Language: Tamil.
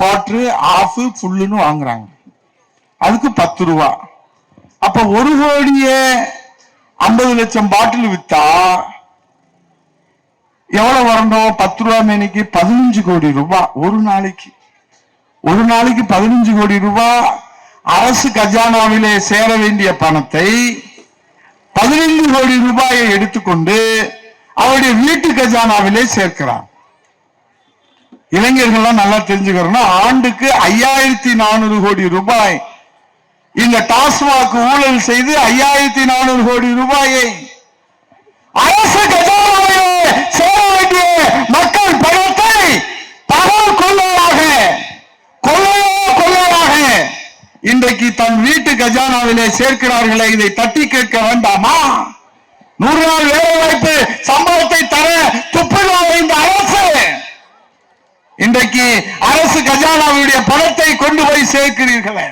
குவார்ட்ரு ஆஃப் ஃபுல்லுன்னு வாங்குறாங்க. அதுக்கு பத்து ரூபா. அப்ப ஒரு கோடியே ஐம்பது லட்சம் பாட்டில் வித்தா எவ்வளவு வரணும்? பத்து ரூபா மேனிக்கு பதினஞ்சு கோடி ரூபாய் ஒரு நாளைக்கு. ஒரு நாளைக்கு பதினஞ்சு கோடி ரூபாய் அரசு கஜானாவிலே சேர வேண்டிய பணத்தை பதினைந்து கோடி ரூபாயை எடுத்துக்கொண்டு அவருடைய வீட்டு கஜானாவிலே சேர்க்கிறான் இளைஞர்கள்லாம் நல்லா தெரிஞ்சுக்கிறோம்னா ஆண்டுக்கு ஐயாயிரத்தி நானூறு கோடி ரூபாய். இந்த டாஸ்மாக் ஊழல் செய்து ஐயாயிரத்தி நானூறு கோடி ரூபாயை அரசு கஜானாவிலே சேர வேண்டிய மக்கள் பணத்தை பகல் கொள்ளையாக கொள்ளையோ கொள்ளையாக இன்றைக்கு தன் வீட்டு கஜானாவிலே சேர்க்கிறார்களே இதை தட்டி கேட்க வேண்டாமா? நூறு நாள் வேலை இன்றைக்கு அரசு கஜானாவுடைய பணத்தை கொண்டு போய் சேர்க்கிறீர்களே.